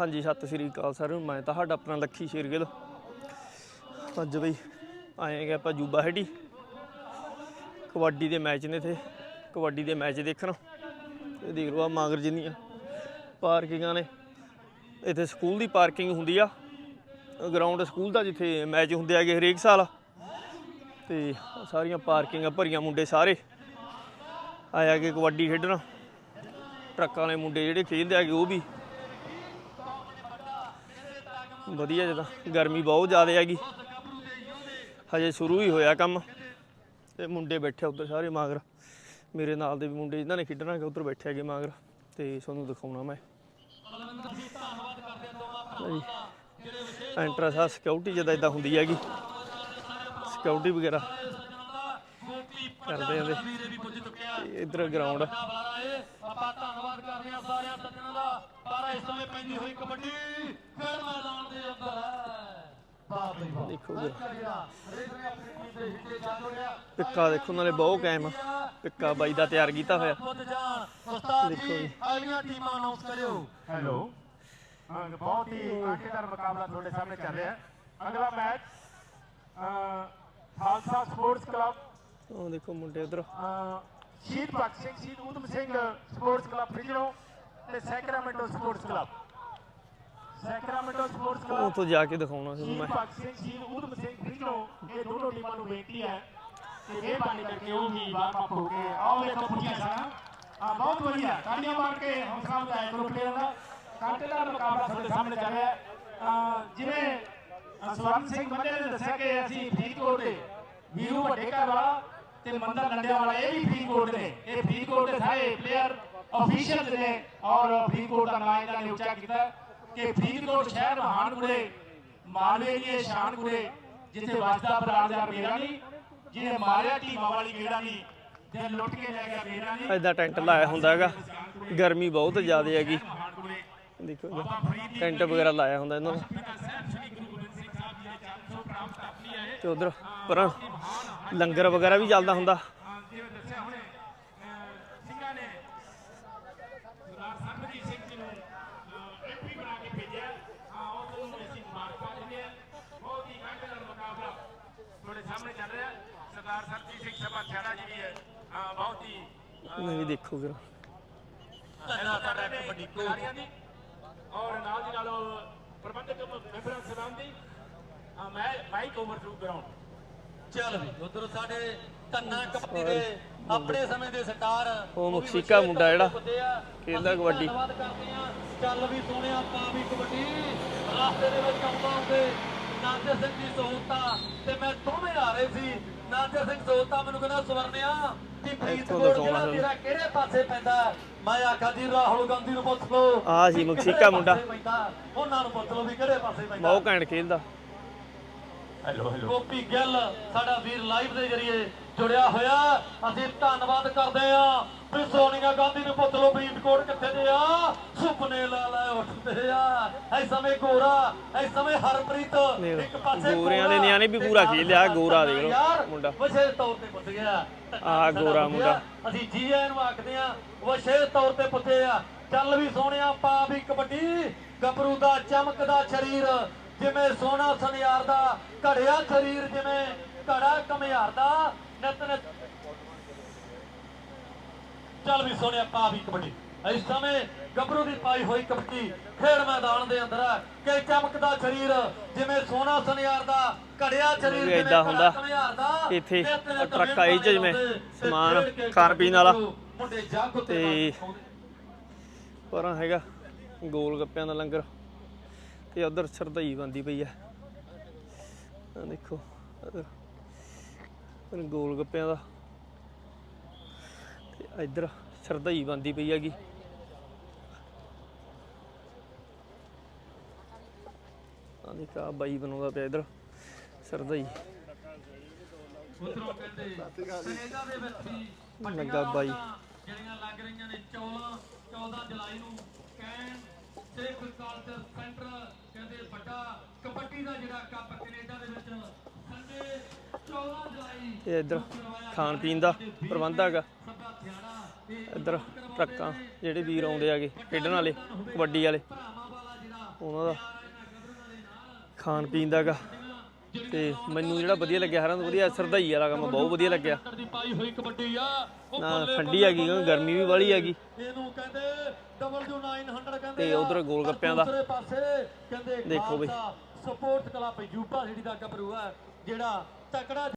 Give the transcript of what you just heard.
ਹਾਂਜੀ, ਸਤਿ ਸ੍ਰੀ ਅਕਾਲ ਸਰ। ਨੂੰ ਮੈਂ ਤੁਹਾਡਾ ਆਪਣਾ ਲੱਖੀ ਸ਼ੇਰਗਿੱਲ। ਅੱਜ ਬਈ ਆਏ ਗਏ ਆਪਾਂ ਜੂਬਾ ਹੈਡੀ ਕਬੱਡੀ ਦੇ ਮੈਚ ਨੇ ਤੇ ਕਬੱਡੀ ਦੇ ਮੈਚ ਦੇਖਣ। ਇਹ ਦੇਖ ਲਓ ਆ ਮਾਗਰ ਜਿੰਨੀਆਂ ਪਾਰਕਿੰਗਾਂ ਨੇ। ਇੱਥੇ ਸਕੂਲ ਦੀ ਪਾਰਕਿੰਗ ਹੁੰਦੀ ਆ। ਗਰਾਊਂਡ ਸਕੂਲ ਦਾ ਜਿੱਥੇ ਮੈਚ ਹੁੰਦੇ ਆਗੇ ਹਰੇਕ ਸਾਲ। ਤੇ ਸਾਰੀਆਂ ਪਾਰਕਿੰਗਾਂ ਭਰੀਆਂ ਮੁੰਡੇ ਸਾਰੇ। ਆਇਆ ਕਿ ਕਬੱਡੀ ਖੇਡਣ। ਟਰੱਕਾਂ ਵਾਲੇ ਮੁੰਡੇ ਜਿਹੜੇ ਖੇਡਦੇ ਆਗੇ ਉਹ ਵੀ ਵਧੀਆ ਜਦਾ ਗਰਮੀ ਬਹੁਤ ਜ਼ਿਆਦਾ ਹੈਗੀ। ਹਜੇ ਸ਼ੁਰੂ ਹੀ ਹੋਇਆ ਕੰਮ। ਤੇ ਮੁੰਡੇ ਬੈਠੇ ਉੱਧਰ ਸਾਰੇ ਮਾਗਰ। ਮੇਰੇ ਨਾਲ ਦੇ ਵੀ ਮੁੰਡੇ ਜਿਨ੍ਹਾਂ ਨੇ ਖੇਡਣਾ ਹੈਗਾ, ਉੱਧਰ ਬੈਠੇ ਹੈਗੇ ਮਾਗਰ। ਤੇ ਤੁਹਾਨੂੰ ਦਿਖਾਉਣਾ ਮੈਂ। ਐਂਟਰਸ ਆ ਸਿਕਿਉਰਿਟੀ ਜਦਾ ਇਦਾਂ ਹੁੰਦੀ ਹੈਗੀ। ਸਿਕਿਉਰਿਟੀ ਵਗੈਰਾ। ਕਰਦੇ ਆਂ ਤੇ। ਇਧਰ ਗਰਾਊਂਡ ਆਪਾਂ ਧੰਨਵਾਦ ਕਰਦੇ ਹਾਂ ਸਾਰਿਆਂ ਸੱਜਣਾਂ ਦਾ। ਪਰ ਇਸ ਸਮੇਂ ਪੈਂਦੀ ਹੋਈ ਕਬੱਡੀ ਖੇਡ ਮੈਦਾਨ ਦੇ ਅੰਦਰ ਹੈ। ਵਾਹ ਬਈ ਵਾਹ ਦੇਖੋ ਜੀ। ਜਿਹੜਾ ਹਰੇਕ ਨੇ ਆਪਣੀ ਟੀਮ ਦੇ ਹਿੱਸੇ ਚੱਲ ਰਿਹਾ ਪਿੱਕਾ ਦੇਖੋ ਨਾਲੇ ਬਹੁਤ ਕਾਇਮ ਆ। ਪਿੱਕਾ ਬਾਈ ਦਾ ਤਿਆਰ ਕੀਤਾ ਹੋਇਆ। ਦੇਖੋ ਜੀ ਜੀ। ਅਗਲੀਆਂ ਟੀਮਾਂ ਅਨਾਉਂਸ ਕਰਿਓ। ਹੈਲੋ। ਹਾਂ ਬਹੁਤ ਹੀ ਕਾਂਟੇਦਾਰ ਮੁਕਾਬਲਾ ਤੁਹਾਡੇ ਸਾਹਮਣੇ ਚੱਲ ਰਿਹਾ ਹੈ। ਅਗਲਾ ਮੈਚ ਖਾਲਸਾ ਸਪੋਰਟਸ ਕਲੱਬ। ਉਹ ਦੇਖੋ ਮੁੰਡੇ ਉਧਰ। Shaheed Bhagat Singh Shaheed Singh sports club Fresno ਤੇ Sacramento sports club Sacramento sports club ਉੱਥੋਂ ਜਾ ਕੇ ਦਿਖਾਉਣਾ ਸ਼ਹੀਦ ਮੈਂ। ਭਗਤ ਸਿੰਘ ਸ਼ਹੀਦ ਊਧਮ ਸਿੰਘ ਫ੍ਰਿਜਨੋ ਇਹ ਦੋਨੋਂ ਟੀਮਾਂ ਨੂੰ ਬੇਨਤੀ ਹੈ ਕਿ ਇਹ ਬਾਣੀ ਕਰਕੇ ਉਹ ਵੀ ਵਾਰਮ ਅਪ ਹੋ ਕੇ ਆਓ ਵੇਖੋ ਪੁੱਛਿਆ ਸਾਰਾ ਆ ਬਹੁਤ ਵਧੀਆ। ਤਾੜੀਆਂ ਮਾਰ ਕੇ ਹੌਸਲਾ ਵਧਾਇਆ ਕਰੋ ਪਲੇਅਰਾਂ ਦਾ। ਕਾਂਟੇਦਾਰ ਮੁਕਾਬਲਾ ਤੁਹਾਡੇ ਸਾਹਮਣੇ ਚੱਲ ਰਿਹਾ ਹੈ। ਅਹ ਜਿਵੇਂ ਅਹ ਸਵਰਨ ਸਿੰਘ ਬੰਦੇ ਨੇ ਦੱਸਿਆ ਕਿ ਅਸੀਂ ਫਰੀਦਕੋਟ ਦੇ ਵੀਰੂ ਵੱਡੇ ਘਰ ਵਾਲਾ ਤੇ ਮੰਦਰ ਲੰਡਿਆਂ ਵਾਲਾ ਇਹ ਵੀ ਫਰੀਦਕੋਟ ਦੇ ਇਹ ਫਰੀਦਕੋਟ ਦੇ ਸਾਰੇ ਪਲੇਅਰ ਅਫੀਸ਼ੀਅਲ ਨੇ ਔਰ ਫਰੀਦਕੋਟ ਦਾ ਨਾਮ ਇਹਨਾਂ ਨੇ ਉੱਚਾ ਕੀਤਾ ਕਿ ਫਰੀਦਕੋਟ ਸ਼ਹਿਰ ਮਹਾਨ ਗੁੜੇ ਮਾਲਵੇ ਦੀ ਇਹ ਸ਼ਾਨ ਗੁੜੇ ਜਿੱਥੇ ਵਸਦਾ ਬਰਾਜਾ ਮੇਰਾ ਨਹੀਂ ਜਿਹਨੇ ਮਾਰਿਆ ਟੀਮਾਂ ਵਾਲੀ ਗੇੜਾ ਨਹੀਂ ਤੇ ਲੁੱਟ ਕੇ ਲੈ ਗਿਆ ਮੇਰਾ ਨਹੀਂ ਐਦਾਂ ਟੈਂਟ ਲਾਇਆ ਹੁੰਦਾ ਹੈਗਾ। ਗਰਮੀ ਬਹੁਤ ਜ਼ਿਆਦਾ ਹੈਗੀ। ਦੇਖੋ ਟੈਂਟ ਵਗੈਰਾ ਲਾਇਆ ਹੁੰਦਾ ਇਹਨਾਂ ਨੂੰ। ਤੇ ਉਧਰ ਪਰ ਲੰਗਰ ਵਗੈਰਾ ਵੀ ਚੱਲਦਾ ਹੁੰਦਾ ਜਿਵੇਂ ਦੱਸਿਆ ਹੁਣੇ ਅਹ ਸਿੰਘਾਂ ਨੇ ਸਰਦਾਰ ਸਰਬਜੀਤ ਸਿੰਘ ਜੀ ਨੂੰ ਐਮਪੀ ਬਣਾ ਕੇ ਭੇਜਿਆ ਹਾਂ ਉਹ ਦੋਨੋਂ ਨੂੰ ਅਸੀਂ ਮੁਬਾਰਕਾਂ ਦਿੰਦੇ ਹਾਂ ਬਹੁਤ ਹੀ ਕਾਂਟੇਦਾਰ ਮੁਕਾਬਲਾ ਤੁਹਾਡੇ ਸਾਹਮਣੇ ਚੱਲ ਰਿਹਾ ਹੈ। ਸਰਦਾਰ ਸਰਬਜੀਤ ਸਿੰਘ ਸਭਾ ਥਿਆੜਾ ਜੀ ਵੀ ਹੈ ਹਾਂ ਬਹੁਤ ਹੀ ਨਹੀਂ ਦੇਖੋ ਵੀਰ ਧੰਨਾ ਸਾਡਾ ਕਬੱਡੀ ਕੋਚ ਖਿਡਾਰੀਆਂ ਦੀ। ਔਰ ਨਾਲ ਦੀ ਨਾਲ ਪ੍ਰਬੰਧਕ ਮੈਂਬਰਾਂ ਸਭਾਂ ਦੀ। ਹਾਂ, ਮੈਂ ਮਾਈਕ ਓਵਰ ਟੂ ਗਰਾਊਂਡ ਚੱਲ ਵੀ ਉਧਰ ਸਾਡੇ ਧੰਨਾ ਕਬੱਡੀ ਦੇ ਆਪਣੇ ਸਮੇਂ ਦੇ ਸਟਾਰ ਉਹ ਮਕਸੀਕਾ ਮੁੰਡਾ ਜਿਹੜਾ ਕਬੱਡੀ। ਧੰਨਵਾਦ ਕਰਦੇ ਹਾਂ। ਚੱਲ ਵੀ ਸੋਹਣਿਆ ਪਾ ਵੀ ਕਬੱਡੀ। ਰਾਸਤੇ ਦੇ ਵਿੱਚ ਆਉਂਦਾ। ਹੁੰਦੇ ਨਾਜਰ ਸਿੰਘ ਦੀ ਸਹੂਲਤਾਂ ਤੇ ਮੈਂ ਦੋਵੇਂ ਆ ਰਹੇ ਸੀ ਨਾਜਰ ਸਿੰਘ ਸਹੂਲਤਾਂ ਮੈਨੂੰ ਕਹਿੰਦਾ ਸਵਰਨਿਆ ਕਿ ਫਰੀਦਕੋਟ ਜਿਹੜਾ। ਤੇਰਾ ਕਿਹੜੇ ਪਾਸੇ ਪੈਂਦਾ? ਮੈਂ ਆਖਿਆ ਜੀ ਰਾਹੁਲ ਗਾਂਧੀ ਨੂੰ ਪੁੱਛ ਲਓ ਆਹ ਸੀ ਮਕਸੀਕਾ ਮੁੰਡਾ। ਉਹਨਾਂ ਨੂੰ ਪੁੱਛ ਲਓ ਵੀ ਕਿਹੜੇ ਪਾਸੇ ਪੈਂਦਾ ਬਹੁਤ ਘੈਂਟ ਖੇਲਦਾ ਗੋਪੀ ਗਿੱਲ ਸਾਡਾ ਵੀਰ ਲਾਈਵ ਦੇ ਜਰੀਏ ਜੁੜਿਆ ਹੋਇਆ। ਅਸੀਂ ਧੰਨਵਾਦ ਕਰਦੇ ਆ ਵੀ ਸੋਨੀਆ ਗਾਂਧੀ ਨੂੰ ਪੁੱਛ ਲਓ ਫਰੀਦਕੋਟ ਕਿੱਥੇ ਦੇ ਆ? ਸੁਪਨੇ ਲਾ ਲੈ ਉੱਠਦੇ ਆ। ਐ ਸਮੇਂ ਗੋਰਾ ਐ ਸਮੇਂ ਹਰਪ੍ਰੀਤ ਇੱਕ ਪਾਸੇ ਗੋਰਿਆਂ ਦੇ ਨਿਆਣੇ ਵੀ ਪੂਰਾ ਖੇਲ ਲਿਆ, ਗੋਰਾ ਦੇਖ ਯਾਰ, ਮੁੰਡਾ। ਵਿਸ਼ੇਸ਼ ਤੌਰ ਤੇ ਪੁੱਛ ਗਿਆ। ਆਹ ਗੋਰਾ ਮੁੰਡਾ। ਅਸੀਂ ਜੀ ਆਇਆਂ ਨੂੰ ਆਖਦੇ ਆ ਵਿਸ਼ੇਸ਼ ਤੌਰ ਤੇ ਪੁੱਛੇ ਆ। ਚੱਲ ਵੀ ਸੋਹਣਿਆ ਪਾ ਵੀ ਕਬੱਡੀ। ਗੱਭਰੂ ਦਾ ਚਮਕਦਾ ਸਰੀਰ। ਜਿਵੇਂ ਸੋਨਾ ਸੁਨਿਆਰ ਦਾ ਘੜਿਆ ਸਰੀਰ ਜਿਵੇਂ ਘੜਾ ਕਮਿਆਰ ਦਾ ਨਿਤ ਨਿਤ ਚੱਲ ਵੀ ਸੋਹਣਿਆ ਪਾ ਵੀ ਕਬੱਡੀ ਇਸ ਸਮੇਂ ਗੱਭਰੂ ਦੀ ਪਾਈ ਹੋਈ ਕਬੱਡੀ ਖੇਡ ਮੈਦਾਨ ਦੇ ਅੰਦਰ ਹੈ ਕਿ ਚਮਕਦਾ ਸਰੀਰ ਜਿਵੇਂ ਸੋਨਾ ਸੁਨਿਆਰ ਦਾ ਘੜਿਆ ਸਰੀਰ ਜਿਵੇਂ ਹੁੰਦਾ। ਇੱਥੇ ਟਰੱਕ ਆਈ ਜਿਵੇਂ ਸਮਾਨ ਖਾਣ ਪੀਣ ਵਾਲਾ। ਮੁੰਡੇ ਜੱਗ ਤੇ। ਪਰਾਂ ਹੈਗਾ ਗੋਲ ਗੱਪਿਆਂ ਦਾ ਲੰਗਰ ਤੇ ਉਧਰ ਸਰਦਈ ਬੰਦੀ ਪਈ ਆ। ਆ ਦੇਖੋ ਉਧਰ। ਗੋਲ ਗੱਪਿਆਂ ਦਾ। ਤੇ ਇੱਧਰ ਸਰਦਈ ਬੰਦੀ ਪਈ ਹੈਗੀ। ਆ ਦੇਖ ਬਾਈ ਬਣਾਉਂਦਾ ਪਿਆ ਇੱਧਰ ਸਰਦਈ। ਉਧਰੋਂ ਕਹਿੰਦੇ ਕੈਨੇਡਾ ਦੇ ਵਿੱਚ ਵੀ ਲੱਗਾ ਬਾਈ। ਜਿਹੜੀਆਂ ਲੱਗ ਰਹੀਆਂ ਨੇ 14 14 ਜੁਲਾਈ ਨੂੰ ਕੈਨ ਸੇਫ ਕਲਚਰ ਸੈਂਟਰ ਕਹਿੰਦੇ ਵੱਡਾ ਕਬੱਡੀ ਦਾ ਜਿਹੜਾ ਕੱਪ ਕੈਨੇਡਾ ਦੇ ਵਿੱਚ ਸੰਡੇ 14 ਜੁਲਾਈ ਤੇ ਇੱਧਰ ਖਾਣ ਪੀਣ ਦਾ ਪ੍ਰਬੰਧ ਹੈਗਾ। ਇੱਧਰ ਟਰੱਕਾਂ ਜਿਹੜੇ ਵੀਰ ਆਉਂਦੇ ਆਗੇ ਖੇਡਣ ਵਾਲੇ ਕਬੱਡੀ ਵਾਲੇ। ਉਹਨਾਂ ਦਾ ਖਾਣ ਪੀਣ ਦਾਗਾ ਤੇ ਮੈਨੂੰ ਜਿਹੜਾ ਵਧੀਆ ਲੱਗਿਆ ਸਾਰਿਆਂ ਤੋਂ ਵਧੀਆ ਸਰਦਾਈ ਵਾਲਾ ਕੰਮ ਬਹੁਤ ਵਧੀਆ ਲੱਗਿਆ। ਨਾ ਠੰਡੀ ਹੈਗੀ ਕਿਉਂਕਿ ਗਰਮੀ ਵੀ ਵਾਲੀ ਹੈਗੀ। ਇਹਨੂੰ ਕਹਿੰਦੇ W900 ਕਹਿੰਦੇ ਤੇ ਉੱਧਰ ਗੋਲ ਗੱਪਿਆਂ ਦਾ। ਦੂਸਰੇ ਪਾਸੇ ਕਹਿੰਦੇ ਦੇਖੋ ਬਈ। ਸਪੋਰਟਸ ਕਲੱਬ ਯੂਪਾ ਸਿਟੀ ਦਾ ਗੱਭਰੂ ਹੈ ਜਿਹੜਾ ਤਕੜਾ